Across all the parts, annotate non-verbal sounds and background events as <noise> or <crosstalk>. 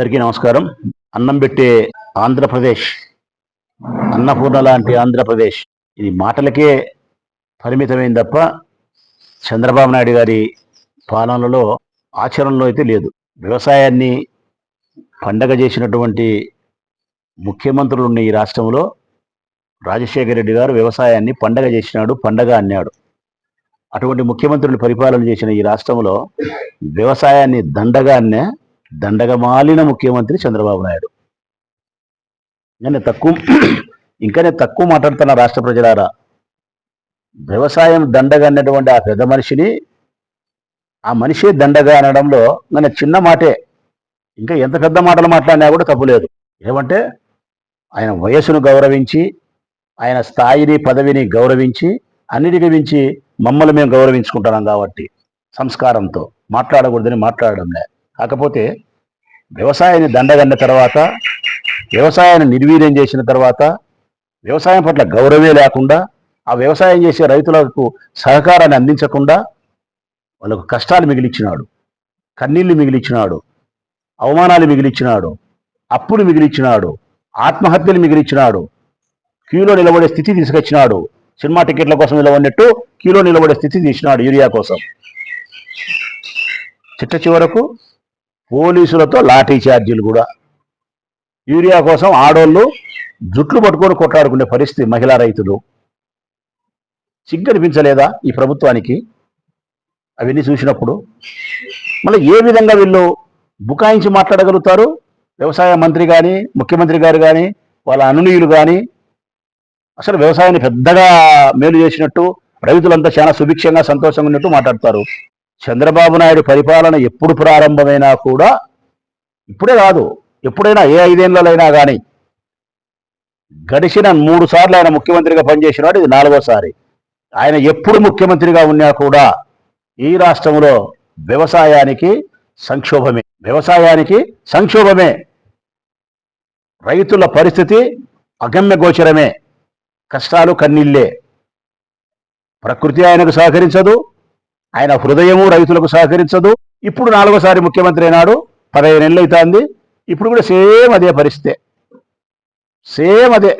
అందరికీ నమస్కారం. అన్నం పెట్టే ఆంధ్రప్రదేశ్ అన్నపూర్ణ లాంటి ఆంధ్రప్రదేశ్ ఇది మాటలకే పరిమితమైంది తప్ప చంద్రబాబు నాయుడు గారి పాలనలో ఆచరణలో అయితే లేదు. వ్యవసాయాన్ని పండగ చేసినటువంటి ముఖ్యమంత్రులు ఉన్న ఈ రాష్ట్రంలో రాజశేఖర రెడ్డి గారు వ్యవసాయాన్ని పండగ చేసినాడు పండగ అన్నాడు. అటువంటి ముఖ్యమంత్రులు పరిపాలన చేసిన ఈ రాష్ట్రంలో వ్యవసాయాన్ని దండగా అన్నా దండగా మాలిన ముఖ్యమంత్రి చంద్రబాబు నాయుడు. నేను తక్కువ <clears throat> ఇంకా నేను తక్కువ మాట్లాడుతున్న రాష్ట్ర ప్రజలారా వ్యవసాయం దండగా అన్నటువంటి ఆ పెద్ద మనిషిని ఆ మనిషే దండగా అనడంలో నేను చిన్న మాటే ఇంకా ఎంత పెద్ద మాటలు మాట్లాడినా కూడా తప్పులేదు ఏమంటే ఆయన వయస్సును గౌరవించి ఆయన స్థాయిని పదవిని గౌరవించి అన్నిటికి మించి మమ్మల్ని మేము గౌరవించుకుంటున్నాం కాబట్టి సంస్కారంతో మాట్లాడకూడదని మాట్లాడడంలే. కాకపోతే వ్యవసాయాన్ని దండగన్న తర్వాత వ్యవసాయాన్ని నిర్వీర్యం చేసిన తర్వాత వ్యవసాయం పట్ల గౌరవే లేకుండా ఆ వ్యవసాయం చేసే రైతులకు సహకారాన్ని అందించకుండా వాళ్ళకు కష్టాలు మిగిలిచ్చినాడు కన్నీళ్ళు మిగిలిచ్చినాడు అవమానాలు మిగిలిచ్చినాడు అప్పులు మిగిలిచ్చినాడు ఆత్మహత్యలు మిగిలిచ్చినాడు క్యూలో నిలబడే స్థితి తీసుకొచ్చినాడు సినిమా టికెట్ల కోసం నిలబడినట్టు క్యూలో నిలబడే స్థితి తీసినాడు యూరియా కోసం. చిట్ట చివరకు పోలీసులతో లాఠీ ఛార్జీలు కూడా. యూరియా కోసం ఆడోళ్ళు జుట్లు పట్టుకొని కొట్లాడుకునే పరిస్థితి మహిళా రైతులు. సిగ్గనిపించలేదా ఈ ప్రభుత్వానికి? అవన్నీ చూసినప్పుడు. మళ్ళీ ఏ విధంగా వీళ్ళు బుకాయించి మాట్లాడగలుగుతారు? వ్యవసాయ మంత్రి కానీ ముఖ్యమంత్రి గారు కానీ వాళ్ళ అనునీయులు కానీ అసలు వ్యవసాయాన్ని పెద్దగా మేలు చేసినట్టు రైతులంతా చాలా సుభిక్షంగా సంతోషంగా ఉన్నట్టు మాట్లాడతారు. చంద్రబాబు నాయుడు పరిపాలన ఎప్పుడు ప్రారంభమైనా కూడా ఇప్పుడే కాదు ఎప్పుడైనా ఏ ఐదేళ్ళైనా కానీ గడిచిన మూడు సార్లు ఆయన ముఖ్యమంత్రిగా పనిచేసినాడు ఇది నాలుగోసారి. ఆయన ఎప్పుడు ముఖ్యమంత్రిగా ఉన్నా కూడా ఈ రాష్ట్రంలో వ్యవసాయానికి సంక్షోభమే వ్యవసాయానికి సంక్షోభమే. రైతుల పరిస్థితి అగమ్య గోచరమే కష్టాలు కన్నీళ్ళే. ప్రకృతి ఆయనకు సహకరించదు ఆయన హృదయము రైతులకు సహకరించదు. ఇప్పుడు నాలుగోసారి ముఖ్యమంత్రి అయినాడు. పదహైదు నెలలు అవుతుంది ఇప్పుడు కూడా సేమ్ అదే పరిస్థితే. సేమ్ అదే.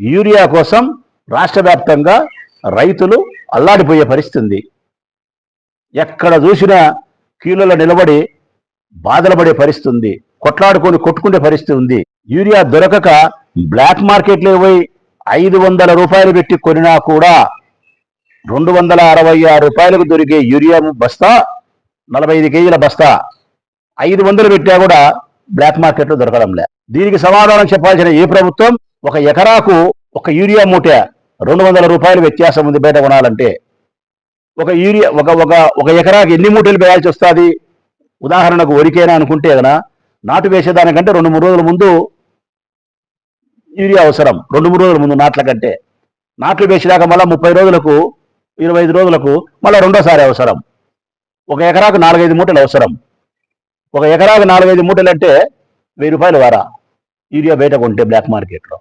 యూరియా కోసం రాష్ట్ర వ్యాప్తంగా రైతులు అల్లాడిపోయే పరిస్థితి ఉంది. ఎక్కడ చూసినా క్యూలలో నిలబడి బాధలు పడే పరిస్థితి ఉంది. కొట్లాడుకొని కొట్టుకునే పరిస్థితి ఉంది. యూరియా దొరకక బ్లాక్ మార్కెట్లో పోయి ఐదు వందల రూపాయలు పెట్టి కొనినా కూడా రెండు వందల అరవై ఆరు రూపాయలకు దొరికే యూరియా బస్తా నలభై ఐదు కేజీల బస్తా ఐదు వందలు పెట్టా కూడా బ్లాక్ మార్కెట్లో దొరకడంలే దీనికి సమాధానం చెప్పాల్సిన ఏ ప్రభుత్వం? ఒక ఎకరాకు ఒక యూరియా మూట రెండు వందల రూపాయలు వ్యత్యాసం ఉంది బయట కొనాలంటే. ఒక యూరియా ఒక ఒక ఒక ఎకరాకి ఎన్ని మూటలు వేయాల్సి వస్తుంది? ఉదాహరణకు వరికైనా అనుకుంటే కదా నాటు వేసేదానికంటే రెండు మూడు రోజుల ముందు యూరియా అవసరం. రెండు మూడు రోజుల ముందు నాట్ల కంటే. నాట్లు వేసేదాకా మళ్ళీ ముప్పై రోజులకు ఇరవై ఐదు రోజులకు మళ్ళీ రెండోసారి అవసరం. ఒక ఎకరాకు నాలుగైదు మూటలు అవసరం. ఒక ఎకరాకు నాలుగైదు మూటలు అంటే వెయ్యి రూపాయలు వారా. యూరియా బయట కొంటే బ్లాక్ మార్కెట్లో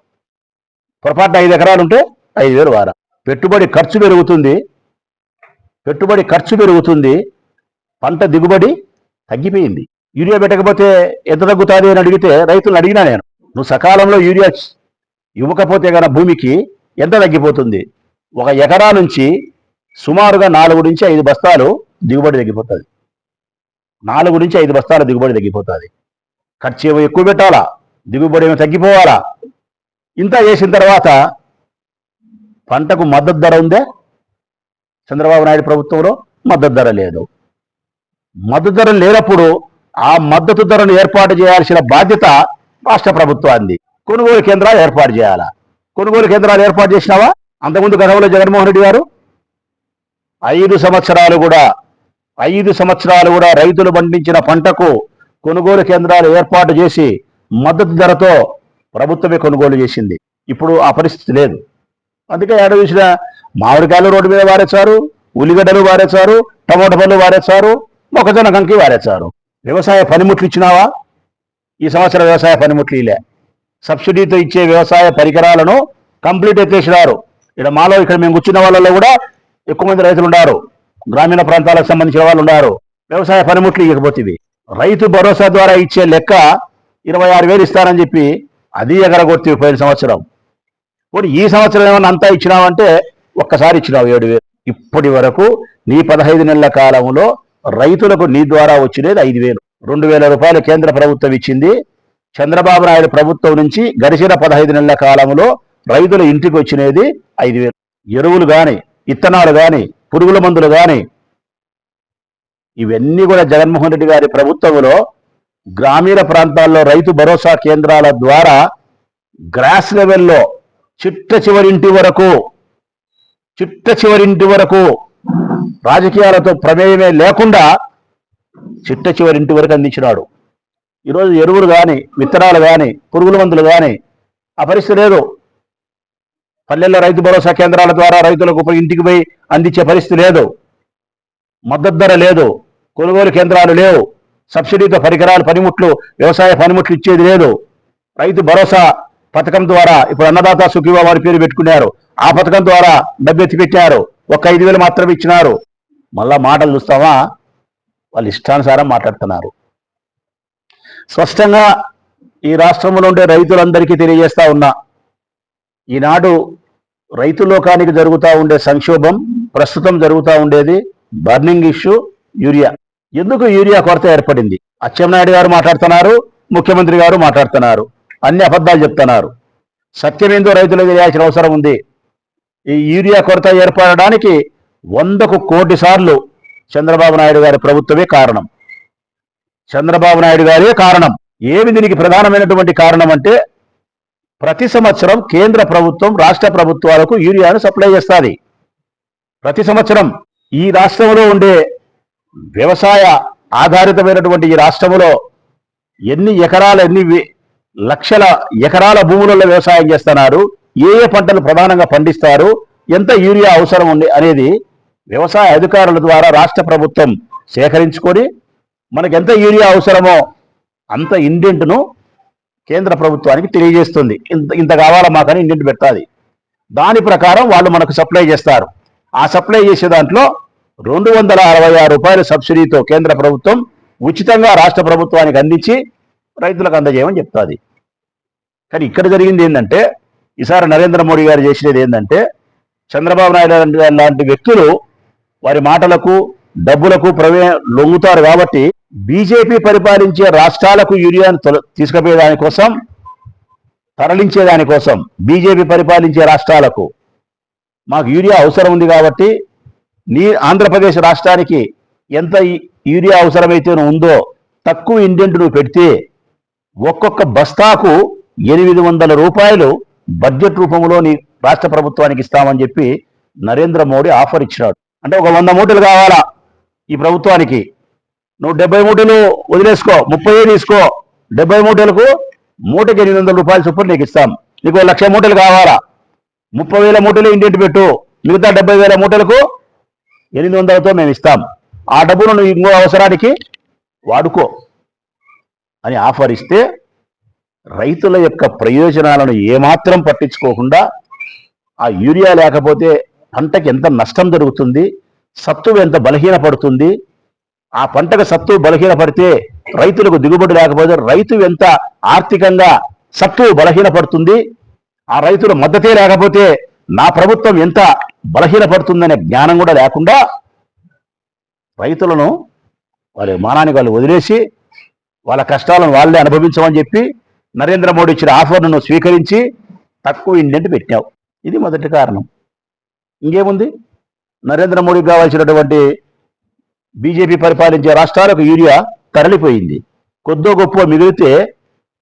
పొరపాటున ఐదు ఎకరాలు ఉంటే ఐదు వేలు వారా. పెట్టుబడి ఖర్చు పెరుగుతుంది. పెట్టుబడి ఖర్చు పెరుగుతుంది. పంట దిగుబడి తగ్గిపోయింది. యూరియా పెట్టకపోతే ఎంత తగ్గుతుంది అని అడిగితే రైతులను అడిగినా నేను నువ్వు సకాలంలో యూరియా ఇవ్వకపోతే గన భూమికి ఎంత తగ్గిపోతుంది? ఒక ఎకరా నుంచి సుమారుగా నాలుగు నుంచి ఐదు బస్తాలు దిగుబడి తగ్గిపోతుంది. నాలుగు నుంచి ఐదు బస్తాల దిగుబడి తగ్గిపోతుంది. ఖర్చు ఏమో ఎక్కువ పెట్టాలా? దిగుబడి ఏమో తగ్గిపోవాలా? ఇంత చేసిన తర్వాత పంటకు మద్దతు ధర ఉందే? చంద్రబాబు నాయుడు ప్రభుత్వంలో మద్దతు ధర లేదు. మద్దతు ధర లేనప్పుడు ఆ మద్దతు ధరను ఏర్పాటు చేయాల్సిన బాధ్యత రాష్ట్ర ప్రభుత్వాన్ని కొనుగోలు కేంద్రాలు ఏర్పాటు చేయాలా? కొనుగోలు కేంద్రాలు ఏర్పాటు చేసినావా? అంతకుముందు గతంలో జగన్మోహన్ రెడ్డి గారు ఐదు సంవత్సరాలు కూడా ఐదు సంవత్సరాలు కూడా రైతులు పండించిన పంటకు కొనుగోలు కేంద్రాలు ఏర్పాటు చేసి మద్దతు ధరతో ప్రభుత్వమే కొనుగోలు చేసింది. ఇప్పుడు ఆ పరిస్థితి లేదు. అందుకే ఏడ చూసిన మామిడికాయలు రోడ్డు మీద వారేశారు ఉల్లిగడ్డలు వారేశారు టమోటా పళ్ళు వారేశారు మొక్కజొన్న కంకి వారేశారు. వ్యవసాయ పనిముట్లు ఇచ్చినావా? ఈ సంవత్సరం వ్యవసాయ పనిముట్లు ఇలే. సబ్సిడీతో ఇచ్చే వ్యవసాయ పరికరాలను కంప్లీట్ ఎత్తేసినారు. ఇక్కడ మాలో ఇక్కడ మేము కూర్చున్న వాళ్ళలో కూడా ఎక్కువ మంది రైతులు ఉన్నారు గ్రామీణ ప్రాంతాలకు సంబంధించిన వాళ్ళు ఉన్నారు వ్యవసాయ పనిముట్లు ఇవ్వకపోతే రైతు భరోసా ద్వారా ఇచ్చే లెక్క ఇరవై ఆరు వేలు ఇస్తారని చెప్పి అది ఎగరగొట్టి పోయిన సంవత్సరం. పోనీ ఈ సంవత్సరం ఏమన్నా అంతా ఇచ్చినావంటే ఒక్కసారి ఇచ్చినావు ఏడు వేలు. ఇప్పటి వరకు నీ పదహైదు నెలల కాలంలో రైతులకు నీ ద్వారా వచ్చినది ఐదు వేలు. రెండు వేల రూపాయలు కేంద్ర ప్రభుత్వం ఇచ్చింది. చంద్రబాబు నాయుడు ప్రభుత్వం నుంచి గడిచిన పదహైదు నెలల కాలంలో రైతుల ఇంటికి వచ్చినది ఐదు వేలు. ఎరువులు కానీ ఇత్తనాలు కానీ పురుగుల మందులు కానీ ఇవన్నీ కూడా జగన్మోహన్ రెడ్డి గారి ప్రభుత్వంలో గ్రామీణ ప్రాంతాల్లో రైతు భరోసా కేంద్రాల ద్వారా గ్రాస్ లెవెల్లో చిట్ట చివరింటి వరకు చిట్ట చివరింటి వరకు రాజకీయాలతో ప్రమేయమే లేకుండా చిట్ట చివరింటి వరకు అందించినాడు. ఈరోజు ఎరువులు కానీ విత్తనాలు కానీ పురుగుల మందులు కానీ ఆ పరిస్థితి లేదు. పల్లెల్లో రైతు భరోసా కేంద్రాల ద్వారా రైతులకు ఇంటికి పోయి అందించే పరిస్థితి లేదు. మద్దతు ధర లేదు. కొనుగోలు కేంద్రాలు లేవు. సబ్సిడీతో పరికరాలు పనిముట్లు వ్యవసాయ పనిముట్లు ఇచ్చేది లేదు. రైతు భరోసా పథకం ద్వారా ఇప్పుడు అన్నదాత సుఖీవా వారి పేరు పెట్టుకున్నారు. ఆ పథకం ద్వారా డబ్బు పెట్టారు ఒక ఐదు వేలు మాత్రమే ఇచ్చినారు. మళ్ళా మాటలు చూస్తావా? వాళ్ళు ఇష్టానుసారం మాట్లాడుతున్నారు. స్పష్టంగా ఈ రాష్ట్రంలో ఉండే రైతులందరికీ తెలియజేస్తా ఉన్నా ఈనాడు రైతు లోకానికి జరుగుతూ ఉండే సంక్షోభం ప్రస్తుతం జరుగుతూ ఉండేది బర్నింగ్ ఇష్యూ యూరియా. ఎందుకు యూరియా కొరత ఏర్పడింది? అచ్చెన్నాయుడు గారు మాట్లాడుతున్నారు ముఖ్యమంత్రి గారు మాట్లాడుతున్నారు అన్ని అబద్ధాలు చెప్తున్నారు. సత్యమేందో రైతులకు తెలియాల్సిన అవసరం ఉంది. ఈ యూరియా కొరత ఏర్పడడానికి వందకు కోటి సార్లు చంద్రబాబు నాయుడు గారి ప్రభుత్వమే కారణం. చంద్రబాబు నాయుడు గారే కారణం. ఏమి దీనికి ప్రధానమైనటువంటి కారణం అంటే ప్రతి సంవత్సరం కేంద్ర ప్రభుత్వం రాష్ట్ర ప్రభుత్వాలకు యూరియాను సప్లై చేస్తుంది. ప్రతి సంవత్సరం ఈ రాష్ట్రంలో ఉండే వ్యవసాయ ఆధారితమైనటువంటి ఈ రాష్ట్రంలో ఎన్ని ఎకరాల ఎన్ని లక్షల ఎకరాల భూములలో వ్యవసాయం చేస్తున్నారు ఏ ఏ పంటలు ప్రధానంగా పండిస్తారు ఎంత యూరియా అవసరం ఉంది అనేది వ్యవసాయ అధికారుల ద్వారా రాష్ట్ర ప్రభుత్వం సేకరించుకొని మనకు ఎంత యూరియా అవసరమో అంత ఇండెంట్ను కేంద్ర ప్రభుత్వానికి తెలియజేస్తుంది. ఇంత ఇంత కావాలా మాకని ఇంటింటి పెట్టాలి. దాని ప్రకారం వాళ్ళు మనకు సప్లై చేస్తారు. ఆ సప్లై చేసే దాంట్లో రెండు వందల అరవై ఆరు రూపాయల సబ్సిడీతో కేంద్ర ప్రభుత్వం ఉచితంగా రాష్ట్ర ప్రభుత్వానికి అందించి రైతులకు అందజేయమని చెప్తాది. కానీ ఇక్కడ జరిగింది ఏంటంటే ఈసారి నరేంద్ర మోడీ గారు చేసినది ఏంటంటే చంద్రబాబు నాయుడు లాంటి వ్యక్తులు వారి మాటలకు డబ్బులకు ప్రవే లొంగుతారు కాబట్టి బీజేపీ పరిపాలించే రాష్ట్రాలకు యూరియాను తొల- తీసుకుపోయే దానికోసం తరలించే దానికోసం బీజేపీ పరిపాలించే రాష్ట్రాలకు మాకు యూరియా అవసరం ఉంది కాబట్టి నీ ఆంధ్రప్రదేశ్ రాష్ట్రానికి ఎంత యూరియా అవసరమైతే ఉందో తక్కువ ఇండెంట్ నువ్వు పెడితే ఒక్కొక్క బస్తాకు ఎనిమిది వందల రూపాయలు బడ్జెట్ రూపంలో నీ రాష్ట్ర ప్రభుత్వానికి ఇస్తామని చెప్పి నరేంద్ర మోడీ ఆఫర్ ఇచ్చినాడు. అంటే ఒక వంద మూటలు కావాలా ఈ ప్రభుత్వానికి? నువ్వు డెబ్బై మూటలు వదిలేసుకో ముప్పై తీసుకో. డెబ్బై మూటలకు మూటకి ఎనిమిది వందల రూపాయలు చొప్పున నీకు ఇస్తాం. నీకు లక్ష మూటలు కావాలా? ముప్పై వేల మూటలు ఇంటింటి పెట్టు. మిగతా డెబ్బై వేల మూటలకు ఎనిమిది వందలతో మేము ఇస్తాం. ఆ డబ్బును నువ్వు ఇంకో అవసరానికి వాడుకో అని ఆఫర్ ఇస్తే రైతుల యొక్క ప్రయోజనాలను ఏమాత్రం పట్టించుకోకుండా ఆ యూరియా లేకపోతే పంటకి ఎంత నష్టం జరుగుతుంది సత్తువు ఎంత బలహీనపడుతుంది ఆ పంటకు సత్తువు బలహీనపడితే రైతులకు దిగుబడి లేకపోతే రైతు ఎంత ఆర్థికంగా సత్తు బలహీనపడుతుంది ఆ రైతుల మద్దతే లేకపోతే నా ప్రభుత్వం ఎంత బలహీనపడుతుందనే జ్ఞానం కూడా లేకుండా రైతులను వాళ్ళ మానానికి వాళ్ళు వదిలేసి వాళ్ళ కష్టాలను వాళ్ళే అనుభవించమని చెప్పి నరేంద్ర మోడీ ఇచ్చిన ఆఫర్ను స్వీకరించి తక్కువ ఇండెంట్ పెట్టావు. ఇది మొదటి కారణం. ఇంకేముంది? నరేంద్ర మోడీకి కావాల్సినటువంటి బీజేపీ పరిపాలించే రాష్ట్రాలకు యూరియా తరలిపోయింది. కొద్దో గొప్ప మిగిలితే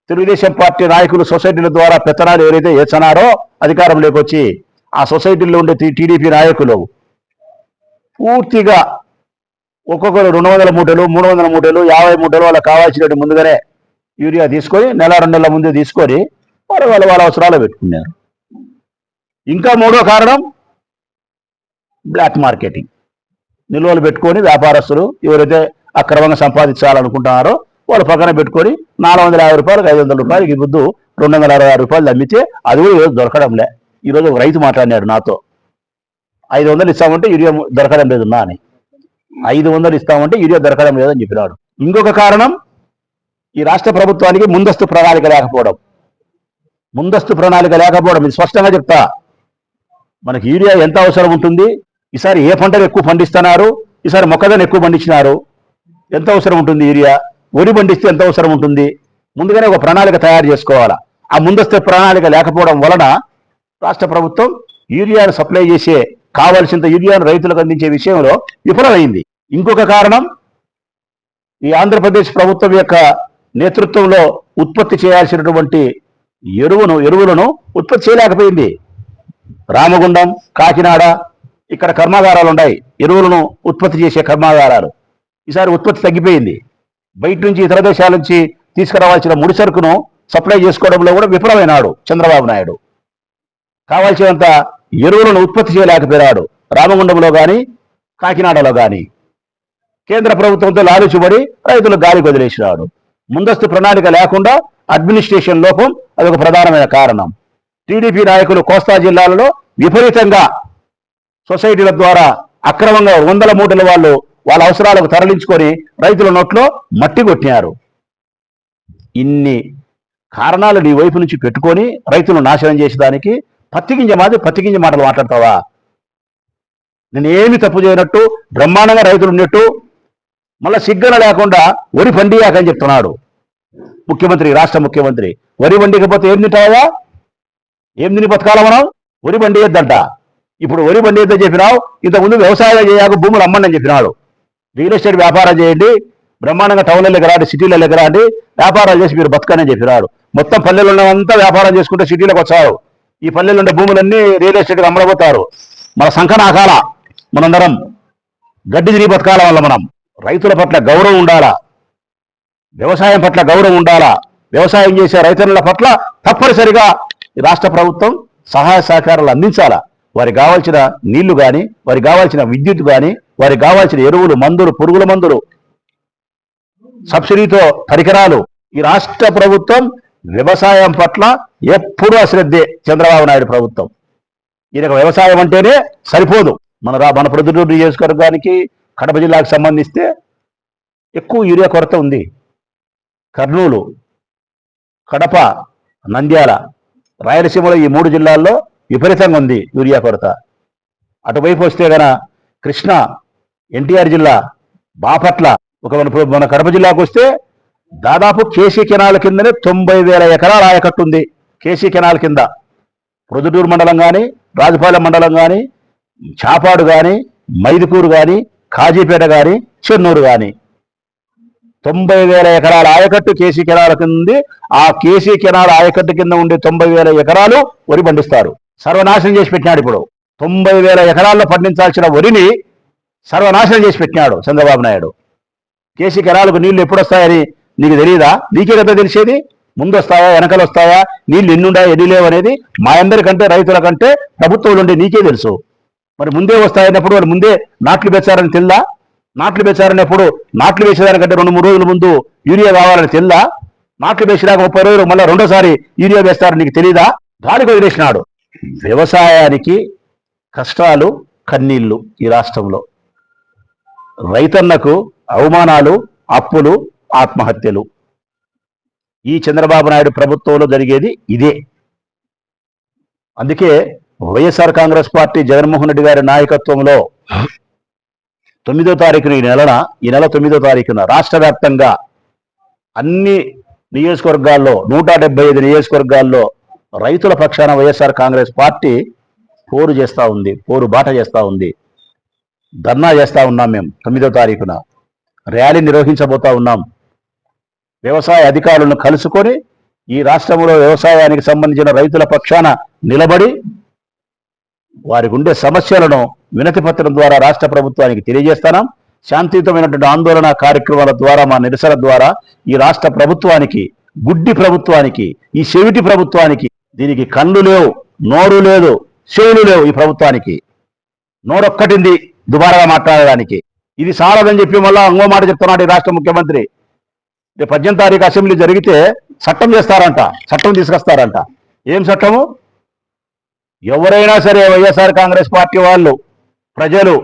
తెలుగుదేశం పార్టీ నాయకులు సొసైటీల ద్వారా పెత్తనాలు ఎవరైతే చేస్తున్నారో అధికారంలోకి వచ్చి ఆ సొసైటీలో ఉండే టీడీపీ నాయకులు పూర్తిగా ఒక్కొక్కరు రెండు వందల మూటలు మూడు వందల మూటలు యాభై మూటలు వాళ్ళకి కావాల్సినట్టు ముందుగానే యూరియా తీసుకొని నెల రెండు నెలల ముందే తీసుకొని వాళ్ళ వాళ్ళ వాళ్ళ అవసరాలు పెట్టుకున్నారు. ఇంకా మూడో కారణం బ్లాక్ మార్కెటింగ్ నిల్వలు పెట్టుకొని వ్యాపారస్తులు ఎవరైతే అక్రమంగా సంపాదించాలనుకుంటున్నారో వాళ్ళు పక్కన పెట్టుకొని నాలుగు వందల యాభై రూపాయలకు ఐదు వందల రూపాయలకి ఈ బుద్ధు రెండు వందల అరవై ఆరు రూపాయలు అమ్మితే అది కూడా ఈరోజు దొరకడంలే. ఈరోజు ఒక రైతు మాట్లాడినాడు నాతో. ఐదు వందలు ఇస్తామంటే యూరియా దొరకడం లేదు నా అని ఐదు వందలు ఇస్తామంటే యూరియా దొరకడం లేదని చెప్పినాడు. ఇంకొక కారణం ఈ రాష్ట్ర ప్రభుత్వానికి ముందస్తు ప్రణాళిక లేకపోవడం. ముందస్తు ప్రణాళిక లేకపోవడం. ఇది స్పష్టంగా చెప్తా. మనకి యూరియా ఎంత అవసరం ఉంటుంది? ఈసారి ఏ పంటలు ఎక్కువ పండిస్తున్నారు? ఈసారి మొక్కజొన్న ఎక్కువ పండించినారు. ఎంత అవసరం ఉంటుంది యూరియా? వరి పండిస్తే ఎంత అవసరం ఉంటుంది? ముందుగానే ఒక ప్రణాళిక తయారు చేసుకోవాలా? ఆ ముందస్తు ప్రణాళిక లేకపోవడం వలన రాష్ట్ర ప్రభుత్వం యూరియాను సప్లై చేసే కావలసినంత యూరియాను రైతులకు అందించే విషయంలో విఫలమైంది. ఇంకొక కారణం ఈ ఆంధ్రప్రదేశ్ ప్రభుత్వం యొక్క నేతృత్వంలో ఉత్పత్తి చేయాల్సినటువంటి ఎరువును ఎరువులను ఉత్పత్తి చేయలేకపోయింది. రామగుండం కాకినాడ ఇక్కడ కర్మాగారాలు ఉన్నాయి. ఎరువులను ఉత్పత్తి చేసే కర్మాగారాలు. ఈసారి ఉత్పత్తి తగ్గిపోయింది. బయట నుంచి ఇతర దేశాల నుంచి తీసుకురావాల్సిన ముడి సరుకును సప్లై చేసుకోవడంలో కూడా విఫలమైనాడు చంద్రబాబు నాయుడు. కావాల్సినంత ఎరువులను ఉత్పత్తి చేయలేకపోయాడు రామగుండంలో కానీ కాకినాడలో కానీ కేంద్ర ప్రభుత్వంతో లాలుచుబడి రైతులు గాలి వదిలేసినాడు. ముందస్తు ప్రణాళిక లేకుండా అడ్మినిస్ట్రేషన్ లోపం అదొక ప్రధానమైన కారణం. టీడీపీ నాయకులు కోస్తా జిల్లాలలో విపరీతంగా సొసైటీల ద్వారా అక్రమంగా వందల మూటల వాళ్ళు వాళ్ళ అవసరాలకు తరలించుకొని రైతుల నోట్లో మట్టి కొట్టినారు. ఇన్ని కారణాలు నీ వైపు నుంచి పెట్టుకొని రైతులను నాశనం చేసేదానికి పత్తిగింజ మాది పత్తిగింజ మాటలు మాట్లాడతావా? నేను ఏమి తప్పు చేయనట్టు బ్రహ్మాండంగా రైతులు ఉన్నట్టు మళ్ళా సిగ్గన లేకుండా వరి పండియాకని చెప్తున్నాడు. ముఖ్యమంత్రి రాష్ట్ర ముఖ్యమంత్రి వరి వండికపోతే ఏం తింటావా? ఏం తిని బతకాల మనం? వరి పండియద్దంట. ఇప్పుడు వరి పండియద్దని చెప్పినావు? ఇంతకుముందు వ్యవసాయం చేయక భూములు అమ్మండి అని చెప్పినాడు. రియల్ ఎస్టేట్ వ్యాపారం చేయండి బ్రహ్మాండంగా టౌన్లలో రాండి సిటీలలో రాండి వ్యాపారాలు చేసి మీరు బతకని చెప్పినాడు. మొత్తం పల్లెలు ఉన్నవంతా వ్యాపారం చేసుకుంటే సిటీలకు వచ్చారు. ఈ పల్లెలు ఉండే భూములన్నీ రియల్ ఎస్టేట్కి అమ్మడబోతారు మన సంఖనాకాల మనందరం గడ్డి తిరిగి బతకాల వల్ల మనం. రైతుల పట్ల గౌరవం ఉండాలా? వ్యవసాయం పట్ల గౌరవం ఉండాలా? వ్యవసాయం చేసే రైతన్నుల పట్ల తప్పనిసరిగా రాష్ట్ర ప్రభుత్వం సహాయ సహకారాలు అందించాలా? వారికి కావాల్సిన నీళ్ళు కానీ వారికి కావాల్సిన విద్యుత్ కానీ వారికి కావాల్సిన ఎరువులు మందులు పురుగుల మందులు సబ్సిడీతో పరికరాలు ఈ రాష్ట్ర ప్రభుత్వం వ్యవసాయం పట్ల ఎప్పుడూ అశ్రద్ధే చంద్రబాబు నాయుడు ప్రభుత్వం. ఈయనకు వ్యవసాయం అంటేనే సరిపోదు. మన రా మన ప్రొద్దుటూరు నియోజకవర్గానికి కడప జిల్లాకు సంబంధిస్తే ఎక్కువ యూరియా కొరత ఉంది. కర్నూలు కడప నంద్యాల రాయలసీమలో ఈ మూడు జిల్లాల్లో విపరీతంగా ఉంది యూరియా కొరత. అటువైపు వస్తే గన కృష్ణ ఎన్టీఆర్ జిల్లా బాపట్ల ఒక మన మన కడప జిల్లాకు వస్తే దాదాపు కేసీ కెనాల్ కిందనే తొంభై వేల ఎకరాల ఆయకట్టు ఉంది కేసీ కెనాల్ కింద. ప్రొద్దుటూరు మండలం కానీ రాజుపాలెం మండలం కానీ చాపాడు కానీ మైదుకూరు కానీ కాజీపేట కానీ చెన్నూరు కానీ తొంభై వేల ఎకరాల ఆయకట్టు కేసీ కెనాల కింద ఉంది. ఆ కేసీ కెనాల ఆయకట్టు కింద ఉండే తొంభై వేల ఎకరాలు వరి పండిస్తారు. సర్వనాశనం చేసి పెట్టినాడు ఇప్పుడు. తొంభై వేల ఎకరాల్లో పండించాల్సిన వరిని సర్వనాశనం చేసి పెట్టినాడు చంద్రబాబు నాయుడు. కేసీ కెరాలకు నీళ్ళు ఎప్పుడు వస్తాయని నీకు తెలియదా నీకే కదా తెలిసేది? ముందు వస్తాయా వెనకలు వస్తాయా నీళ్ళు ఎన్నుండా ఎన్ని లేవు అనేది మా అందరికంటే రైతుల కంటే ప్రభుత్వం ఉండే నీకే తెలుసు. మరి ముందే వస్తాయన్నప్పుడు వాళ్ళు ముందే నాట్లు పెంచారని తెల్లా? నాట్లు పెంచారన్నప్పుడు నాట్లు వేసేదానికంటే రెండు మూడు రోజుల ముందు యూరియా కావాలని తెల్లా? నాట్లు వేసినాక ముప్పై రోజులు మళ్ళీ రెండోసారి యూరియా వేస్తారని నీకు తెలీదా? గాలికి వదిలేసినాడు. వ్యవసాయానికి కష్టాలు కన్నీళ్ళు ఈ రాష్ట్రంలో. రైతన్నకు అవమానాలు అప్పులు ఆత్మహత్యలు. ఈ చంద్రబాబు నాయుడు ప్రభుత్వంలో జరిగేది ఇదే. అందుకే YSR Congress party Jaganmohan Reddy గారి నాయకత్వంలో తొమ్మిదో తారీఖున ఈ నెలన ఈ నెల తొమ్మిదో తారీఖున రాష్ట్ర వ్యాప్తంగా అన్ని నియోజకవర్గాల్లో నూట డెబ్బై ఐదు నియోజకవర్గాల్లో రైతుల పక్షాన వైఎస్ఆర్ కాంగ్రెస్ పార్టీ పోరు చేస్తా ఉంది పోరు బాట చేస్తా ఉంది. ధర్నా చేస్తా ఉన్నాం మేము తొమ్మిదో తారీఖున. ర్యాలీ నిర్వహించబోతా ఉన్నాం. వ్యవసాయ అధికారులను కలుసుకొని ఈ రాష్ట్రంలో వ్యవసాయానికి సంబంధించిన రైతుల పక్షాన నిలబడి వారికి ఉండే సమస్యలను వినతి పత్రం ద్వారా రాష్ట్ర ప్రభుత్వానికి తెలియజేస్తున్నాం శాంతియుతమైనటువంటి ఆందోళన కార్యక్రమాల ద్వారా మా నిరసన ద్వారా ఈ రాష్ట్ర ప్రభుత్వానికి గుడ్డి ప్రభుత్వానికి ఈ చెవిటి ప్రభుత్వానికి దీనికి కళ్ళు లేవు నోరు లేదు చెవులు లేవు ఈ ప్రభుత్వానికి. నోరొక్కటింది దుబారాగా మాట్లాడడానికి. ఇది సాలదని చెప్పి మళ్ళీ ఇంకో మాట చెప్తున్నాడు ఈ రాష్ట్ర ముఖ్యమంత్రి. రేపు పద్దెనిమిది తారీఖు అసెంబ్లీ జరిగితే చట్టం చేస్తారంట చట్టం తీసుకొస్తారంట. ఏం చట్టము? ఎవరైనా సరే వైఎస్ఆర్ కాంగ్రెస్ పార్టీ వాళ్ళు ప్రజలు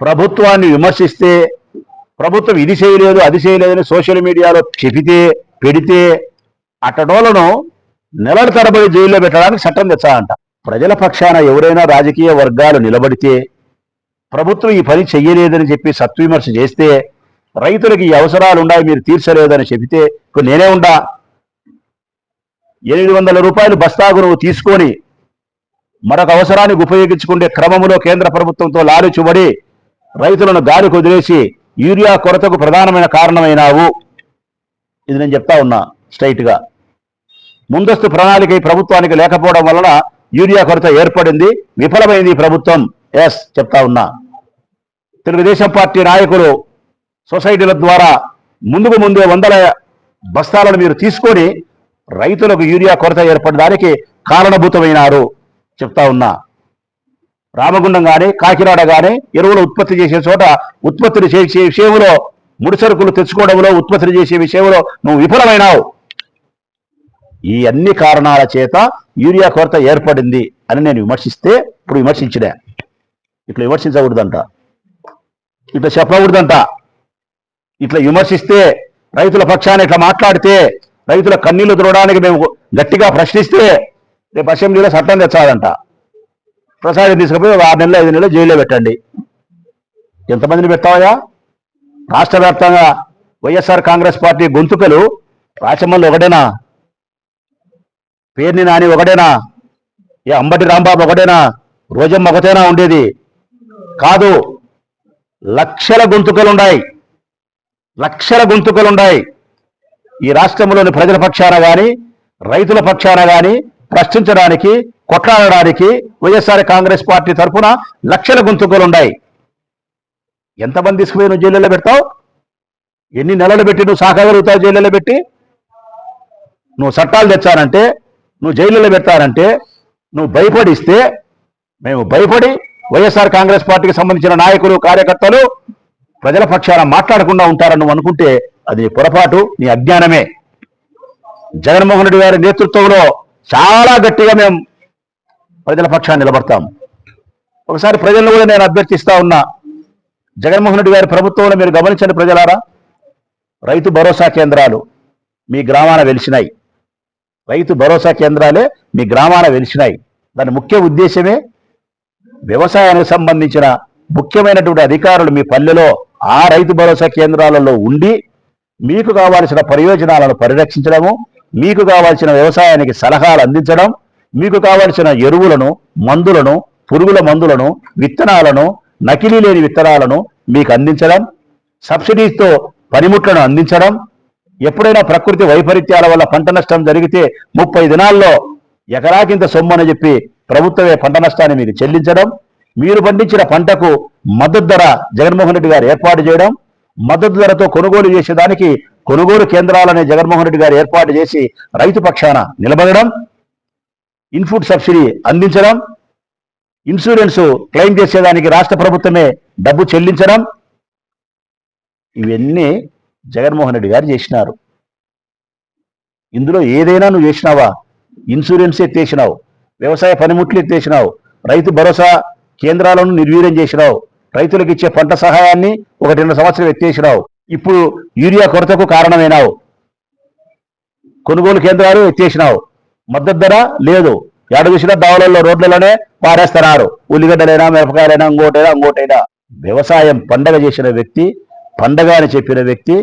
ప్రభుత్వాన్ని విమర్శిస్తే ప్రభుత్వం ఇది చేయలేదు అది చేయలేదని సోషల్ మీడియాలో చెబితే పెడితే అట్టడోలను నెలల తరబడి జైల్లో పెట్టడానికి చట్టం తెచ్చాలంట ప్రజల పక్షాన ఎవరైనా రాజకీయ వర్గాలు నిలబడితే ప్రభుత్వం ఈ పని చెయ్యలేదని చెప్పి సత్విమర్శ చేస్తే రైతులకి ఈ అవసరాలు ఉన్నాయి మీరు తీర్చలేదని చెబితే నేనే ఉండా. ఎనిమిది వందల రూపాయలు బస్తాకు నువ్వు తీసుకొని మరొక అవసరానికి ఉపయోగించుకునే క్రమంలో కేంద్ర ప్రభుత్వంతో లాలుచుబడి రైతులను గాలి కుదిరేసి యూరియా కొరతకు ప్రధానమైన కారణమైనావు. ఇది నేను చెప్తా ఉన్నా స్ట్రైట్గా. ముందస్తు ప్రణాళిక ఈ ప్రభుత్వానికి లేకపోవడం వలన యూరియా కొరత ఏర్పడింది. విఫలమైంది ఈ ప్రభుత్వం. ఎస్ చెప్తా ఉన్నా. తెలుగుదేశం పార్టీ నాయకులు సొసైటీల ద్వారా ముందుకు ముందే వందల బస్తాలను మీరు తీసుకొని రైతులకు యూరియా కొరత ఏర్పడడానికి కారణభూతమైనారు. చెప్తా ఉన్నా. రామగుండం కానీ కాకినాడ కానీ ఎరువులు ఉత్పత్తి చేసే చోట ఉత్పత్తిని చేసే విషయంలో ముడిసరుకులు తెచ్చుకోవడంలో ఉత్పత్తిని చేసే విషయంలో నువ్వు విఫలమైనావు. ఈ అన్ని కారణాల చేత యూరియా కొరత ఏర్పడింది అని నేను విమర్శిస్తే ఇప్పుడు విమర్శించడే ఇట్లా విమర్శించకూడదంట. ఇట్లా చెప్పకూడదంట. ఇట్లా విమర్శిస్తే రైతుల పక్షాన్ని ఇట్లా మాట్లాడితే రైతుల కన్నీళ్ళు తుడడానికి మేము గట్టిగా ప్రశ్నిస్తే రేపు అసెంబ్లీలో చట్టం తెచ్చాలంట. ప్రసాదం తీసుకుపోయి ఆరు నెలలు ఐదు నెలలు జైల్లో పెట్టండి. ఎంతమందిని పెట్టావయా రాష్ట్ర వ్యాప్తంగా వైఎస్ఆర్ కాంగ్రెస్ పార్టీ గొంతుకలు రాచమల్లి ఒకటేనా? పేర్ని నాని ఒకటేనా? ఏ అంబటి రాంబాబు ఒకటేనా? రోజమ్మ ఒకటేనా ఉండేది? కాదు. లక్షల గొంతుకలున్నాయి లక్షల గొంతుకలున్నాయి ఈ రాష్ట్రంలోని ప్రజల పక్షాన కానీ రైతుల పక్షాన కానీ ప్రశ్నించడానికి కొట్లాడడానికి వైఎస్ఆర్ కాంగ్రెస్ పార్టీ తరఫున లక్షల గొంతుకలున్నాయి ఎంతమంది తీసుకుపోయి నువ్వు జైల్లో పెడతావు? ఎన్ని నెలలు పెట్టి నువ్వు సాకగలుగుతావు జైల్లో పెట్టి? నువ్వు చట్టాలు తెచ్చానంటే నువ్వు జైల్లో పెట్టారంటే నువ్వు భయపడిస్తే మేము భయపడి వైఎస్ఆర్ కాంగ్రెస్ పార్టీకి సంబంధించిన నాయకులు కార్యకర్తలు ప్రజల పక్షాన మాట్లాడకుండా ఉంటారని నువ్వు అనుకుంటే అది నీ పొరపాటు నీ అజ్ఞానమే. జగన్మోహన్ రెడ్డి గారి నేతృత్వంలో చాలా గట్టిగా మేము ప్రజల పక్షాన్ని నిలబడతాం. ఒకసారి ప్రజలను కూడా నేను అభ్యర్థిస్తా ఉన్నా. జగన్మోహన్ రెడ్డి గారి ప్రభుత్వంలో మీరు గమనించండి ప్రజలారా రైతు భరోసా కేంద్రాలు మీ గ్రామాన వెలిసినాయి. రైతు భరోసా కేంద్రాలే మీ గ్రామాన వెలిసినాయి. దాని ముఖ్య ఉద్దేశమే వ్యవసాయానికి సంబంధించిన ముఖ్యమైనటువంటి అధికారులు మీ పల్లెలో ఆ రైతు భరోసా కేంద్రాలలో ఉండి మీకు కావాల్సిన ప్రయోజనాలను పరిరక్షించడము మీకు కావాల్సిన వ్యవసాయానికి సలహాలు అందించడం మీకు కావాల్సిన ఎరువులను మందులను పురుగుల మందులను విత్తనాలను నకిలీ లేని విత్తనాలను మీకు అందించడం సబ్సిడీతో పనిముట్లను అందించడం ఎప్పుడైనా ప్రకృతి వైపరీత్యాల వల్ల పంట నష్టం జరిగితే ముప్పై దినాల్లో ఎకరాకింత సొమ్ము అని చెప్పి ప్రభుత్వమే పంట నష్టాన్ని మీకు చెల్లించడం మీరు పండించిన పంటకు మద్దతు ధర జగన్మోహన్ రెడ్డి గారు ఏర్పాటు చేయడం మద్దతు ధరతో కొనుగోలు చేసేదానికి కొనుగోలు కేంద్రాలనే జగన్మోహన్ రెడ్డి గారు ఏర్పాటు చేసి రైతు పక్షాన నిలబడడం ఇన్పుట్ సబ్సిడీ అందించడం ఇన్సూరెన్స్ క్లెయిమ్ చేసేదానికి రాష్ట్ర ప్రభుత్వమే డబ్బు చెల్లించడం ఇవన్నీ జగన్మోహన్ రెడ్డి గారు చేసినారు. ఇందులో ఏదైనా నువ్వు చేసినావా? ఇన్సూరెన్స్ ఎత్తేసినావు వ్యవసాయ పనిముట్లు ఎత్తేసినావు రైతు భరోసా కేంద్రాలను నిర్వీర్యం చేసినావు? రైతులకు ఇచ్చే పంట సహాయాన్ని ఒకటి రెండు సంవత్సరం ఎత్తేసినావు? ఇప్పుడు యూరియా కొరతకు కారణమైనావు. కొనుగోలు కేంద్రాలు ఎత్తేసినావు. మద్దతు ధర లేదు. ఎడ చూసినా దావలలో రోడ్లలోనే పారేస్తున్నారు. ఉల్లిగడ్డలైనా మిరపకాయలైనా ఇంకోటైనా ఇంకోటైనా వ్యవసాయం పండగ చేసిన వ్యక్తి పండగ అని చెప్పిన వ్యక్తి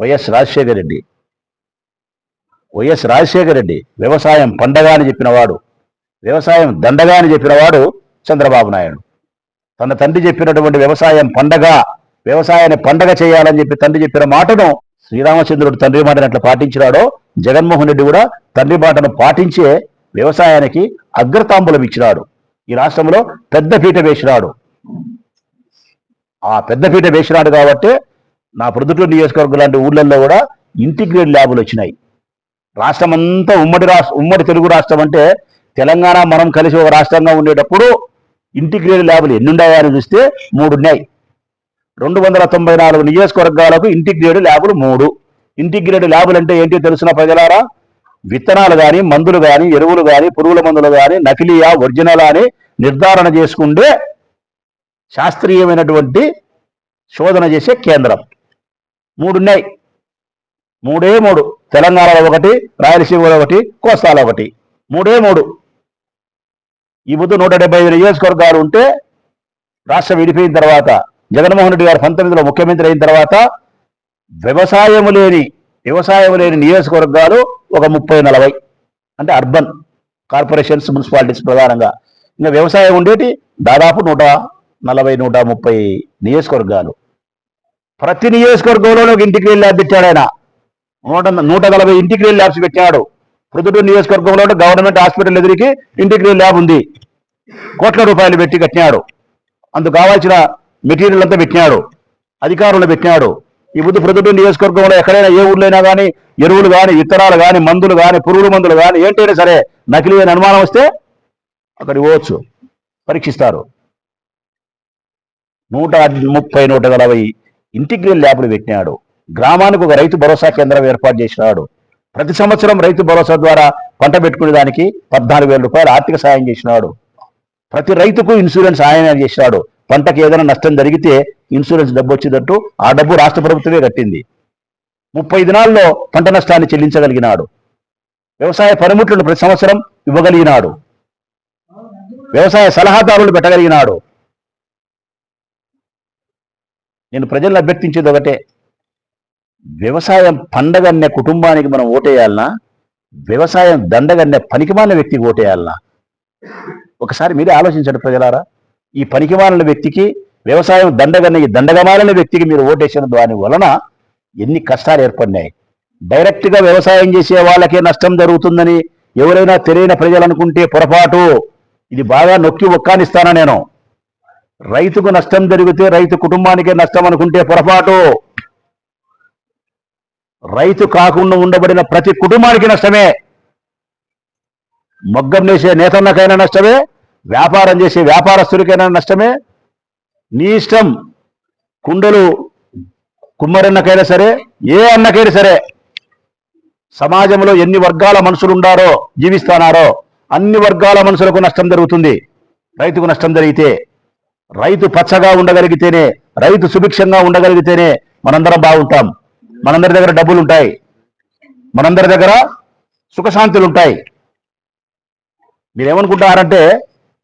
వైఎస్ రాజశేఖర రెడ్డి. వైఎస్ రాజశేఖర రెడ్డి వ్యవసాయం పండగ అని చెప్పినవాడు వ్యవసాయం దండగా అని చెప్పినవాడు చంద్రబాబు నాయుడు. తన తండ్రి చెప్పినటువంటి వ్యవసాయం పండగ వ్యవసాయాన్ని పండగ చేయాలని చెప్పి తండ్రి చెప్పిన మాటను శ్రీరామచంద్రుడు తండ్రి మాటను ఎట్లా పాటించినాడో జగన్మోహన్ రెడ్డి కూడా తండ్రి మాటను పాటించే వ్యవసాయానికి అగ్రతాంబులం ఇచ్చినాడు. ఈ రాష్ట్రంలో పెద్ద పీట వేసినాడు. ఆ పెద్ద పీట వేసినాడు కాబట్టి నా ప్రొద్దుటూరు నియోజకవర్గం లాంటి ఊళ్ళల్లో కూడా ఇంటిగ్రేట్ ల్యాబులు వచ్చినాయి. రాష్ట్రం అంతా ఉమ్మడి రాష్ట్ర ఉమ్మడి తెలుగు రాష్ట్రం అంటే తెలంగాణ మనం కలిసి ఒక రాష్ట్రంగా ఉండేటప్పుడు ఇంటిగ్రేటెడ్ ల్యాబులు ఎన్ని ఉన్నాయని చూస్తే మూడు ఉన్నాయి. రెండు వందల తొంభై నాలుగు నియోజకవర్గాలకు ఇంటిగ్రేటెడ్ ల్యాబులు మూడు. ఇంటిగ్రేటెడ్ ల్యాబులు అంటే ఏంటో తెలిసిన ప్రజలారా? విత్తనాలు కానీ మందులు కానీ ఎరువులు కానీ పురుగుల మందులు కానీ నకిలీయా ఒరిజినల్ అని నిర్ధారణ చేసుకుంటే శాస్త్రీయమైనటువంటి శోధన చేసే కేంద్రం. మూడు ఉన్నాయి మూడే మూడు. తెలంగాణలో ఒకటి రాయలసీమలో ఒకటి కోస్తాలో ఒకటి. మూడే మూడు. ఈ బుద్ధు నూట డెబ్బై ఐదు నియోజకవర్గాలు ఉంటే రాష్ట్రం విడిపోయిన తర్వాత జగన్మోహన్ రెడ్డి గారు పంతొమ్మిదిలో ముఖ్యమంత్రి అయిన తర్వాత వ్యవసాయం లేని వ్యవసాయం లేని నియోజకవర్గాలు ఒక ముప్పై నలభై. అంటే అర్బన్ కార్పొరేషన్స్ మున్సిపాలిటీస్ ప్రధానంగా. ఇంకా వ్యవసాయం ఉండేటి దాదాపు నూట నలభై నూట ముప్పై నియోజకవర్గాలు. ప్రతి నియోజకవర్గంలోనూ ఒక ఇంటిగ్రేల్ ల్యాబ్ పెట్టాడు ఆయన. నూట నూట నలభై ఇంటిగ్రేల్ ల్యాబ్స్ పెట్టాడు. ప్రొద్దుటూరు నియోజకవర్గంలో గవర్నమెంట్ హాస్పిటల్ ఎదురికి ఇంటిగ్రేల్ ల్యాబ్ ఉంది. కోట్ల రూపాయలు పెట్టి కట్టినాడు. అందుకు కావాల్సిన మెటీరియల్ అంతా పెట్టినాడు. అధికారులు పెట్టినాడు. ఈ బుద్ధి ప్రొద్దుటూరు నియోజకవర్గంలో ఎక్కడైనా ఏ ఊర్లైనా కానీ ఎరువులు కానీ విత్తనాలు కానీ మందులు కానీ పురుగుల మందులు కానీ ఏంటైనా సరే నకిలీ అని అనుమానం వస్తే అక్కడికి పోవచ్చు. పరీక్షిస్తారు. నూట ముప్పై నూట నలభై ఇంటిగ్రేట్ ల్యాబ్లు పెట్టినాడు. గ్రామానికి ఒక రైతు భరోసా కేంద్రం ఏర్పాటు చేసినాడు. ప్రతి సంవత్సరం రైతు భరోసా ద్వారా పంట పెట్టుకునే దానికి పద్నాలుగు వేల రూపాయలు ఆర్థిక సాయం చేసినాడు. ప్రతి రైతుకు ఇన్సూరెన్స్ ఆయన చేసినాడు. పంటకు ఏదైనా నష్టం జరిగితే ఇన్సూరెన్స్ డబ్బు వచ్చేటట్టు ఆ డబ్బు రాష్ట్ర ప్రభుత్వమే కట్టింది. ముప్పై దినాల్లో పంట నష్టాన్ని చెల్లించగలిగినాడు. వ్యవసాయ పనిముట్లను ప్రతి సంవత్సరం ఇవ్వగలిగినాడు. వ్యవసాయ సలహాదారులు పెట్టగలిగినాడు. నేను ప్రజలను అభ్యర్థించేది ఒకటే. వ్యవసాయం పండగన్నే కుటుంబానికి మనం ఓటేయాలనా? వ్యవసాయం దండగన్నే పనికిమాలిన వ్యక్తికి ఓటేయాలనా? ఒకసారి మీరే ఆలోచించండి ప్రజలారా. ఈ పనికిమాలిన వ్యక్తికి వ్యవసాయం దండగన్న ఈ దండగమాలిన వ్యక్తికి మీరు ఓటేసిన దాని వలన ఎన్ని కష్టాలు ఏర్పడినాయి. డైరెక్ట్గా వ్యవసాయం చేసే వాళ్ళకే నష్టం జరుగుతుందని ఎవరైనా తెలియని ప్రజలు అనుకుంటే పొరపాటు. ఇది బాగా నొక్కి ఒక్కానిస్తానా నేను? రైతుకు నష్టం జరిగితే రైతు కుటుంబానికే నష్టం అనుకుంటే పొరపాటు. రైతు కాకుండా ఉండబడిన ప్రతి కుటుంబానికి నష్టమే. మగ్గం వేసే నేతన్నకైనా నష్టమే వ్యాపారం చేసే వ్యాపారస్తుడికైనా నష్టమే. నీ ఇష్టం కుండలు కుమ్మరన్నకైనా సరే ఏ అన్నకైనా సరే సమాజంలో ఎన్ని వర్గాల మనుషులు ఉండారో జీవిస్తున్నారో అన్ని వర్గాల మనుషులకు నష్టం జరుగుతుంది. రైతుకు నష్టం జరిగితే రైతు పచ్చగా ఉండగలిగితేనే రైతు సుభిక్షంగా ఉండగలిగితేనే మనందరం బాగుంటాం. మనందరి దగ్గర డబ్బులు ఉంటాయి మనందరి దగ్గర సుఖశాంతులు ఉంటాయి మీరేమనుకుంటారంటే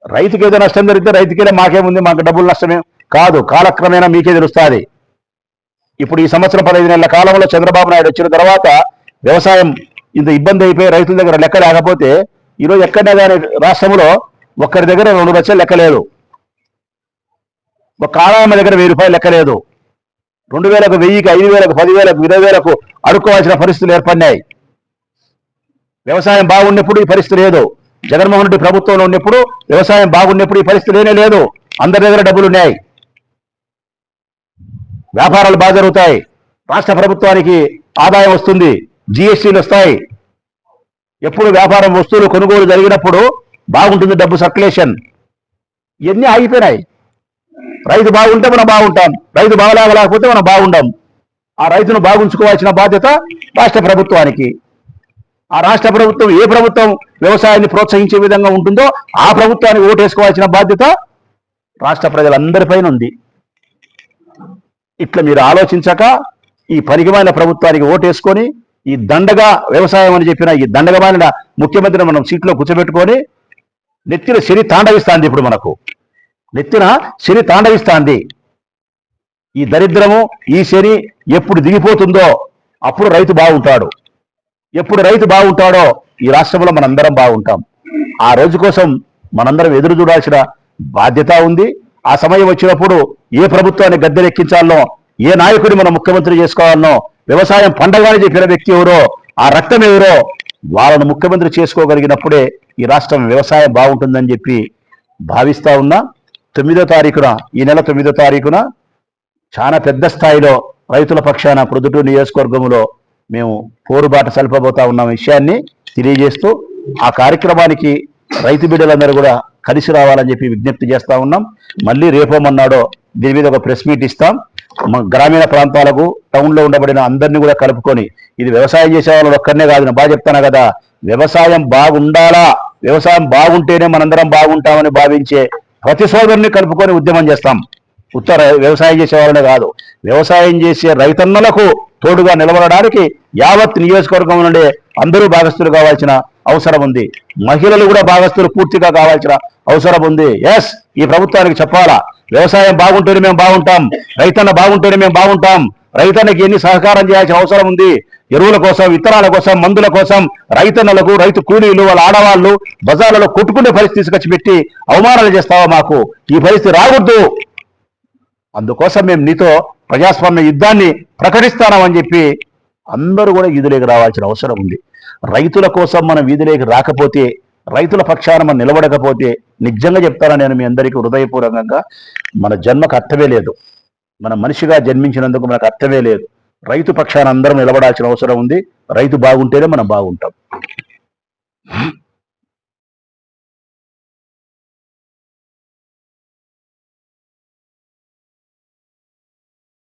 రైతుకి ఏదో నష్టం జరిగితే రైతుకేనే మాకేముంది మాకు డబ్బులు నష్టమే కాదు. కాలక్రమేణా మీకే తెలుస్తుంది. ఇప్పుడు ఈ సంవత్సరం పదహైదు నెలల కాలంలో చంద్రబాబు నాయుడు వచ్చిన తర్వాత వ్యవసాయం ఇంత ఇబ్బంది అయిపోయి రైతుల దగ్గర లెక్క లేకపోతే ఈరోజు ఎక్కడ కానీ రాష్ట్రంలో ఒక్కరి దగ్గర రెండు లక్షలు లెక్కలేదు. ఒక కాళామ దగ్గర వెయ్యి రూపాయలు లెక్కలేదు. రెండు వేలకు వెయ్యికి ఐదు వేలకు పదివేలకు ఇరవై వేలకు అడుక్కోవాల్సిన పరిస్థితులు ఏర్పడినాయి. వ్యవసాయం బాగున్నప్పుడు ఈ పరిస్థితి లేదు. జగన్మోహన్ రెడ్డి ప్రభుత్వంలో ఉన్నప్పుడు వ్యవసాయం బాగున్నప్పుడు ఈ పరిస్థితి లేనే లేదు. అందరి దగ్గర డబ్బులు ఉన్నాయి వ్యాపారాలు బాగా జరుగుతాయి. రాష్ట్ర ప్రభుత్వానికి ఆదాయం వస్తుంది. జిఎస్టీలు వస్తాయి. ఎప్పుడు వ్యాపారం వస్తువులు కొనుగోలు జరిగినప్పుడు బాగుంటుంది డబ్బు సర్క్యులేషన్. ఇవన్నీ ఆగిపోయినాయి. రైతు బాగుంటే మనం బాగుంటాం. రైతు బాగలేకపోతే మనం బాగుండం. ఆ రైతును బాగుంచుకోవాల్సిన బాధ్యత రాష్ట్ర ప్రభుత్వానికి. ఆ రాష్ట్ర ప్రభుత్వం ఏ ప్రభుత్వం వ్యవసాయాన్ని ప్రోత్సహించే విధంగా ఉంటుందో ఆ ప్రభుత్వానికి ఓటేసుకోవాల్సిన బాధ్యత రాష్ట్ర ప్రజలందరిపైన ఉంది. ఇట్లా మీరు ఆలోచించక ఈ పనికిమైన ప్రభుత్వానికి ఓటేసుకొని ఈ దండగా వ్యవసాయం అని చెప్పిన ఈ దండగమైన ముఖ్యమంత్రిని మనం సీట్లో కూర్చోబెట్టుకొని నెత్తిన శని తాండవిస్తాంది ఇప్పుడు మనకు. నెత్తిన శని తాండవిస్తాంది. ఈ దరిద్రము ఈ శని ఎప్పుడు దిగిపోతుందో అప్పుడు రైతు బాగుంటాడు. ఎప్పుడు రైతు బాగుంటాడో ఈ రాష్ట్రంలో మనందరం బాగుంటాం. ఆ రోజు కోసం మనందరం ఎదురు చూడాల్సిన బాధ్యత ఉంది. ఆ సమయం వచ్చినప్పుడు ఏ ప్రభుత్వాన్ని గద్దెనెక్కించాలనో ఏ నాయకుడిని మనం ముఖ్యమంత్రి చేసుకోవాలనో వ్యవసాయం పండగానే చెప్పిన వ్యక్తి ఎవరో ఆ రక్తం ఎవరో వాళ్ళను ముఖ్యమంత్రి చేసుకోగలిగినప్పుడే ఈ రాష్ట్రం వ్యవసాయం బాగుంటుందని చెప్పి భావిస్తా ఉన్నా. తొమ్మిదో తారీఖున ఈ నెల తొమ్మిదో తారీఖున చాలా పెద్ద స్థాయిలో రైతుల పక్షాన ప్రొద్దుటూరు నియోజకవర్గంలో మేము పోరుబాట సల్పబోతా ఉన్న విషయాన్ని తెలియజేస్తూ ఆ కార్యక్రమానికి రైతు బిడ్డలందరూ కూడా కలిసి రావాలని చెప్పి విజ్ఞప్తి చేస్తా ఉన్నాం. మళ్ళీ రేపోమన్నాడో దీని మీద ఒక ప్రెస్ మీట్ ఇస్తాం. గ్రామీణ ప్రాంతాలకు టౌన్లో ఉండబడిన అందరినీ కూడా కలుపుకొని ఇది వ్యవసాయం చేసే వాళ్ళు ఒక్కరినే కాదు నేను బాగా చెప్తాను కదా వ్యవసాయం బాగుండాలా? వ్యవసాయం బాగుంటేనే మనందరం బాగుంటామని భావించే ప్రతి సోదరుని కలుపుకొని ఉద్యమం చేస్తాం. ఉత్తర వ్యవసాయం చేసే వాళ్ళనే కాదు. వ్యవసాయం చేసే రైతన్నలకు తోడుగా నిలబడడానికి యావత్ నియోజకవర్గం నుండి అందరూ భాగస్తులు కావాల్సిన అవసరం ఉంది. మహిళలు కూడా భాగస్తులు పూర్తిగా కావాల్సిన అవసరం ఉంది. ఎస్ ఈ ప్రభుత్వానికి చెప్పాలా? వ్యవసాయం బాగుంటేనే మేము బాగుంటాం. రైతన్న బాగుంటేనే మేము బాగుంటాం. రైతన్నకి ఎన్ని సహకారం చేయాల్సిన అవసరం ఉంది? ఎరువుల కోసం విత్తనాల కోసం మందుల కోసం రైతన్నలకు రైతు కూలీలు వాళ్ళ ఆడవాళ్ళు బజార్లలో కొట్టుకునే పరిస్థితి తీసుకొచ్చి పెట్టి అవమానాలు చేస్తావా మాకు? ఈ పరిస్థితి రావద్దు అందుకోసం మేము నీతో ప్రజాస్వామ్య యుద్ధాన్ని ప్రకటిస్తామని చెప్పి అందరూ కూడా వీధిలోకి రావాల్సిన అవసరం ఉంది. రైతుల కోసం మనం వీధిలోకి రాకపోతే రైతుల పక్షాన మనం నిలబడకపోతే నిజంగా చెప్తాను నేను మీ అందరికీ హృదయపూర్వకంగా? మన జన్మకు అర్థమే లేదు. మన మనిషిగా జన్మించినందుకు మనకు అర్థమే లేదు. రైతు పక్షాన అందరం నిలబడాల్సిన అవసరం ఉంది. రైతు బాగుంటేనే మనం బాగుంటాం.